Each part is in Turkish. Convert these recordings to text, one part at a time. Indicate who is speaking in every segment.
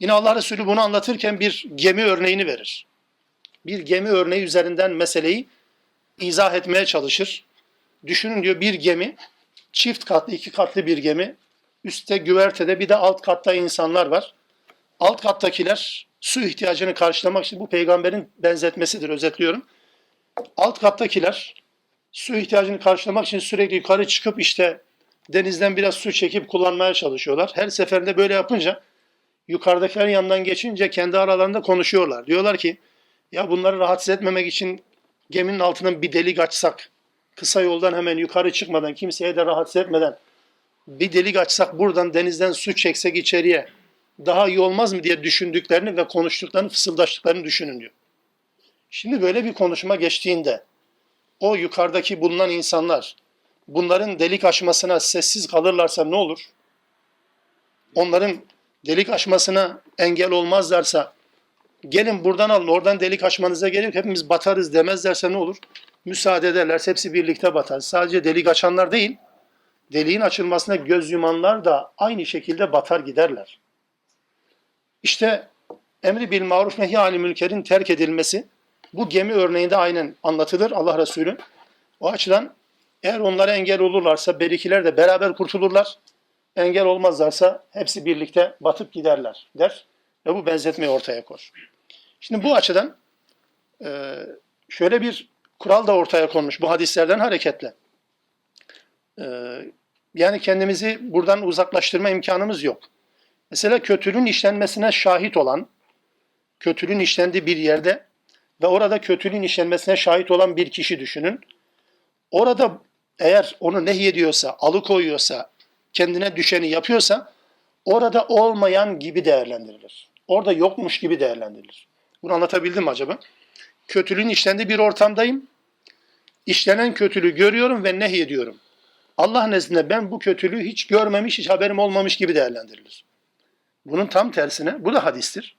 Speaker 1: Yine Allah Resulü bunu anlatırken bir gemi örneğini verir. Bir gemi örneği üzerinden meseleyi izah etmeye çalışır. Düşünün diyor bir gemi, çift katlı, iki katlı bir gemi. Üstte güvertede bir de alt katta insanlar var. Alt kattakiler su ihtiyacını karşılamak için bu peygamberin benzetmesidir özetliyorum. Alt kattakiler su ihtiyacını karşılamak için sürekli yukarı çıkıp işte denizden biraz su çekip kullanmaya çalışıyorlar. Her seferinde böyle yapınca yukarıdakilerin yanından geçince kendi aralarında konuşuyorlar. Diyorlar ki ya bunları rahatsız etmemek için geminin altından bir delik açsak, kısa yoldan hemen yukarı çıkmadan, kimseye de rahatsız etmeden bir delik açsak buradan denizden su çeksek içeriye daha iyi olmaz mı diye düşündüklerini ve konuştuklarını, fısıldaştıklarını düşünün diyor. Şimdi böyle bir konuşma geçtiğinde o yukarıdaki bulunan insanlar bunların delik aşmasına sessiz kalırlarsa ne olur? Onların delik aşmasına engel olmazlarsa gelin buradan alın oradan delik aşmanıza gelip hepimiz batarız demezlerse ne olur? Müsaade ederlerse hepsi birlikte batar. Sadece delik açanlar değil, deliğin açılmasına göz yumanlar da aynı şekilde batar giderler. İşte emri bil maruf nehy anil münkerin terk edilmesi bu gemi örneğinde aynen anlatılır Allah Resulü. O açıdan eğer onlara engel olurlarsa berikiler de beraber kurtulurlar. Engel olmazlarsa hepsi birlikte batıp giderler der ve bu benzetmeyi ortaya koyar. Şimdi bu açıdan e, şöyle bir kural da ortaya konmuş bu hadislerden hareketle. E, yani kendimizi buradan uzaklaştırma imkanımız yok. Mesela kötülüğün işlenmesine şahit olan, kötülüğün işlendiği bir yerde ve orada kötülüğün işlenmesine şahit olan bir kişi düşünün. Orada eğer onu nehyediyorsa, alıkoyuyorsa, kendine düşeni yapıyorsa orada olmayan gibi değerlendirilir. Orada yokmuş gibi değerlendirilir. Bunu anlatabildim mi acaba? Kötülüğün işlendiği bir ortamdayım. İşlenen kötülüğü görüyorum ve nehyediyorum. Allah nezdinde ben bu kötülüğü hiç görmemiş, hiç haberim olmamış gibi değerlendirilir. Bunun tam tersine, bu da hadistir.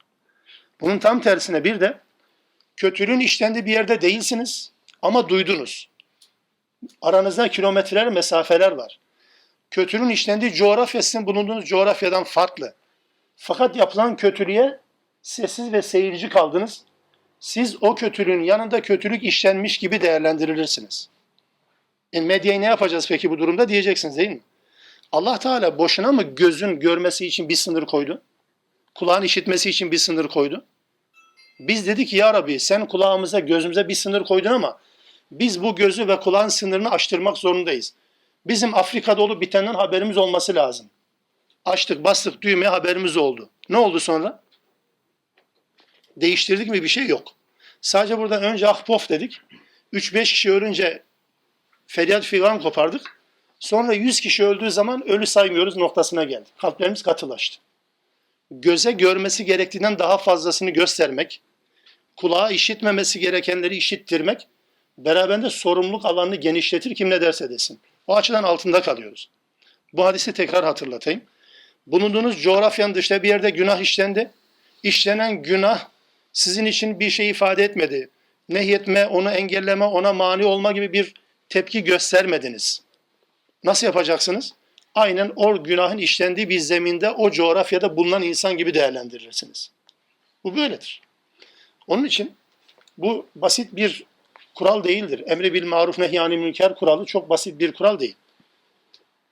Speaker 1: Bunun tam tersine bir de kötülüğün işlendiği bir yerde değilsiniz ama duydunuz. Aranızda kilometreler, mesafeler var. Kötülüğün işlendiği coğrafya sizin bulunduğunuz coğrafyadan farklı. Fakat yapılan kötülüğe sessiz ve seyirci kaldınız. Siz o kötülüğün yanında kötülük işlenmiş gibi değerlendirilirsiniz. E medyayı ne yapacağız peki bu durumda diyeceksiniz değil mi? Allah Teala boşuna mı gözün görmesi için bir sınır koydu? Kulağın işitmesi için bir sınır koydu? Biz dedik ki ya Rabbi sen kulağımıza gözümüze bir sınır koydun ama biz bu gözü ve kulağın sınırını aştırmak zorundayız. Bizim Afrika'da olup bitenden haberimiz olması lazım. Açtık bastık düğmeye haberimiz oldu. Ne oldu sonra? Değiştirdik mi bir şey yok. Sadece burada önce ahpof dedik. 3-5 kişi ölünce feryat figan kopardık. Sonra 100 kişi öldüğü zaman ölü saymıyoruz noktasına geldik. Kalplerimiz katılaştı. Göze görmesi gerektiğinden daha fazlasını göstermek, kulağa işitmemesi gerekenleri işittirmek, beraberinde sorumluluk alanını genişletir kim ne derse desin. O açıdan altında kalıyoruz. Bu hadisi tekrar hatırlatayım. Bulunduğunuz coğrafyanın dışında bir yerde günah işlendi. İşlenen günah sizin için bir şey ifade etmedi. Nehyetme, onu engelleme, ona mani olma gibi bir tepki göstermediniz. Nasıl yapacaksınız? Aynen o günahın işlendiği bir zeminde, o coğrafyada bulunan insan gibi değerlendirirsiniz. Bu böyledir. Onun için bu basit bir kural değildir. Emri bil maruf nehyani münker kuralı çok basit bir kural değil.